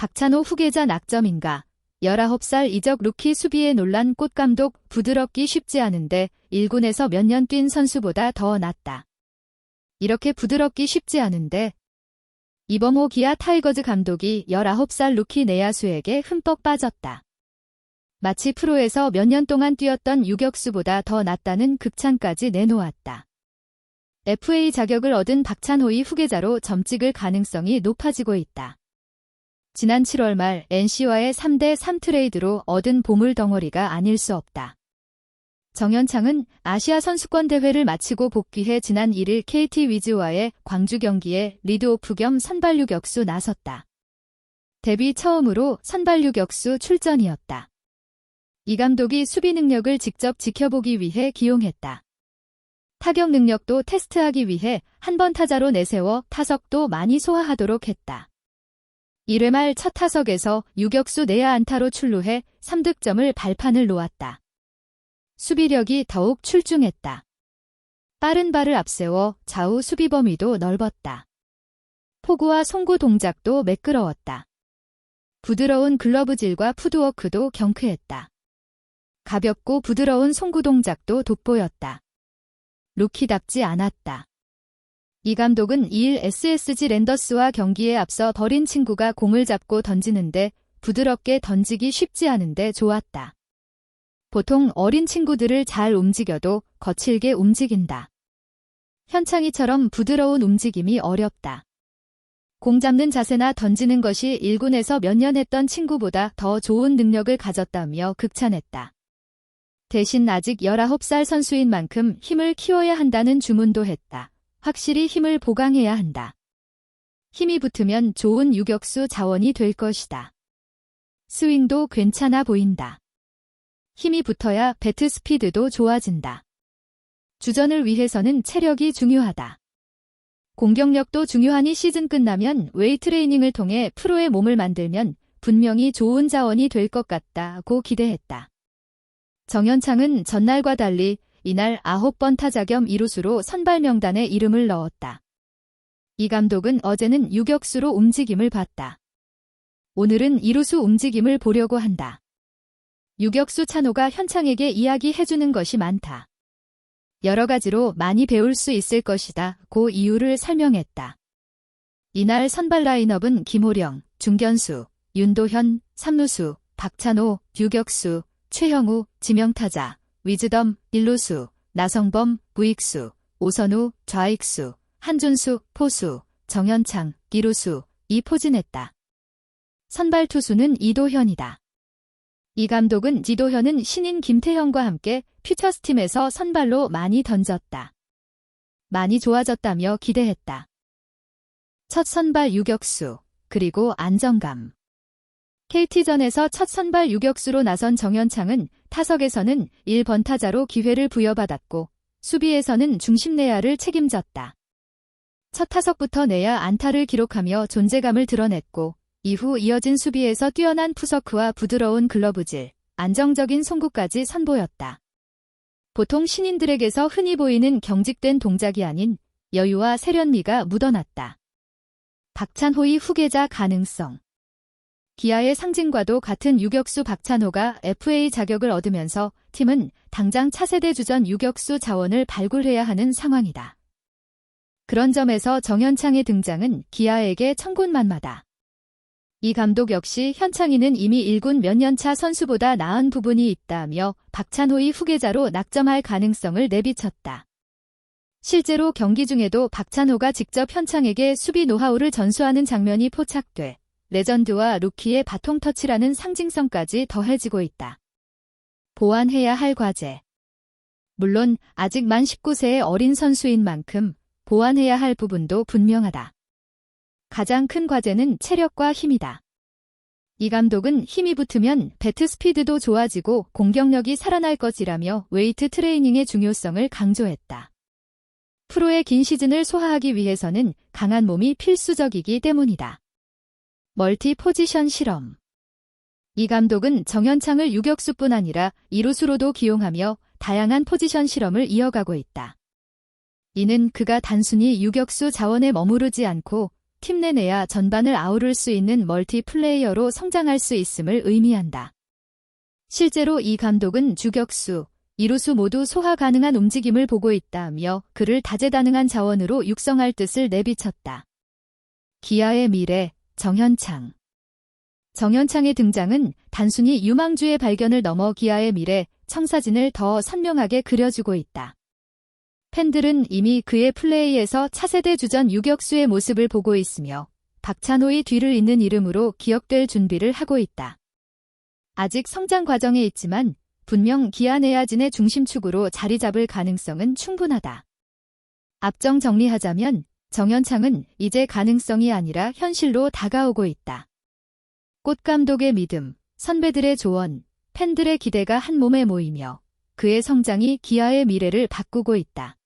박찬호 후계자 낙점인가. 19살 이적 루키 수비에 놀란 꽃감독 부드럽기 쉽지 않은데 1군에서 몇 년 뛴 선수보다 더 낫다. 이렇게 부드럽기 쉽지 않은데 이범호 기아 타이거즈 감독이 19살 루키 내야수에게 흠뻑 빠졌다. 마치 프로에서 몇 년 동안 뛰었던 유격수보다 더 낫다는 극찬까지 내놓았다. FA 자격을 얻은 박찬호의 후계자로 점찍을 가능성이 높아지고 있다. 지난 7월 말 NC와의 3대 3 트레이드로 얻은 보물 덩어리가 아닐 수 없다. 정현창은 아시아 선수권 대회를 마치고 복귀해 지난 1일 KT 위즈와의 광주 경기에 리드오프 겸 선발 유격수 나섰다. 데뷔 처음으로 선발 유격수 출전이었다. 이 감독이 수비 능력을 직접 지켜보기 위해 기용했다. 타격 능력도 테스트하기 위해 한 번 타자로 내세워 타석도 많이 소화하도록 했다. 1회 말 첫 타석에서 유격수 내야 안타로 출루해 3득점을 발판을 놓았다. 수비력이 더욱 출중했다. 빠른 발을 앞세워 좌우 수비 범위도 넓었다. 포구와 송구 동작도 매끄러웠다. 부드러운 글러브질과 푸드워크도 경쾌했다. 가볍고 부드러운 송구 동작도 돋보였다. 루키답지 않았다. 이 감독은 2일 SSG 랜더스와 경기에 앞서 버린 친구가 공을 잡고 던지는데 부드럽게 던지기 쉽지 않은데 좋았다. 보통 어린 친구들을 잘 움직여도 거칠게 움직인다. 현창이처럼 부드러운 움직임이 어렵다. 공 잡는 자세나 던지는 것이 1군에서 몇 년 했던 친구보다 더 좋은 능력을 가졌다며 극찬했다. 대신 아직 19살 선수인 만큼 힘을 키워야 한다는 주문도 했다. 확실히 힘을 보강해야 한다. 힘이 붙으면 좋은 유격수 자원이 될 것이다. 스윙도 괜찮아 보인다. 힘이 붙어야 배트 스피드도 좋아진다. 주전을 위해서는 체력이 중요하다. 공격력도 중요하니 시즌 끝나면 웨이 트레이닝을 통해 프로의 몸을 만들면 분명히 좋은 자원이 될 것 같다고 기대했다. 정현창은 전날과 달리 이날 9번 타자 겸 이루수로 선발 명단에 이름을 넣었다. 이 감독은 어제는 유격수로 움직임을 봤다. 오늘은 이루수 움직임을 보려고 한다. 유격수 찬호가 현창에게 이야기해주는 것이 많다. 여러 가지로 많이 배울 수 있을 것이다. 고 이유를 설명했다. 이날 선발 라인업은 김호령, 중견수, 윤도현, 삼루수, 박찬호, 유격수, 최형우, 지명타자, 위즈덤, 일루수, 나성범, 우익수, 오선우, 좌익수, 한준수, 포수, 정현창, 기루수, 이 포진했다. 선발 투수는 이도현이다. 이 감독은 지도현은 신인 김태형과 함께 퓨처스팀에서 선발로 많이 던졌다. 많이 좋아졌다며 기대했다. 첫 선발 유격수, 그리고 안정감. KT전에서 첫 선발 유격수로 나선 정현창은 타석에서는 1번 타자로 기회를 부여받았고 수비에서는 중심 내야를 책임졌다. 첫 타석부터 내야 안타를 기록하며 존재감을 드러냈고 이후 이어진 수비에서 뛰어난 푸서크와 부드러운 글러브질, 안정적인 송구까지 선보였다. 보통 신인들에게서 흔히 보이는 경직된 동작이 아닌 여유와 세련미가 묻어났다. 박찬호의 후계자 가능성 기아의 상징과도 같은 유격수 박찬호가 FA 자격을 얻으면서 팀은 당장 차세대 주전 유격수 자원을 발굴해야 하는 상황이다. 그런 점에서 정현창의 등장은 기아에게 천군만마다. 이 감독 역시 현창이는 이미 1군 몇 년 차 선수보다 나은 부분이 있다며 박찬호의 후계자로 낙점할 가능성을 내비쳤다. 실제로 경기 중에도 박찬호가 직접 현창에게 수비 노하우를 전수하는 장면이 포착돼 레전드와 루키의 바통 터치라는 상징성까지 더해지고 있다. 보완해야 할 과제. 물론 아직 만 19세의 어린 선수인 만큼 보완해야 할 부분도 분명하다. 가장 큰 과제는 체력과 힘이다. 이 감독은 힘이 붙으면 배트 스피드도 좋아지고 공격력이 살아날 것이라며 웨이트 트레이닝의 중요성을 강조했다. 프로의 긴 시즌을 소화하기 위해서는 강한 몸이 필수적이기 때문이다. 멀티 포지션 실험. 이 감독은 정현창을 유격수뿐 아니라 이루수로도 기용하며 다양한 포지션 실험을 이어가고 있다. 이는 그가 단순히 유격수 자원에 머무르지 않고 팀 내 내야 전반을 아우를 수 있는 멀티 플레이어로 성장할 수 있음을 의미한다. 실제로 이 감독은 주격수, 이루수 모두 소화 가능한 움직임을 보고 있다며 그를 다재다능한 자원으로 육성할 뜻을 내비쳤다. 기아의 미래, 정현창. 정현창의 등장은 단순히 유망주의 발견을 넘어 기아의 미래, 청사진을 더 선명하게 그려주고 있다. 팬들은 이미 그의 플레이에서 차세대 주전 유격수의 모습을 보고 있으며 박찬호의 뒤를 잇는 이름으로 기억될 준비를 하고 있다. 아직 성장 과정에 있지만 분명 기아 내야진의 중심축으로 자리 잡을 가능성은 충분하다. 앞정 정리하자면 정현창은 이제 가능성이 아니라 현실로 다가오고 있다. 꽃 감독의 믿음, 선배들의 조언, 팬들의 기대가 한 몸에 모이며 그의 성장이 기아의 미래를 바꾸고 있다.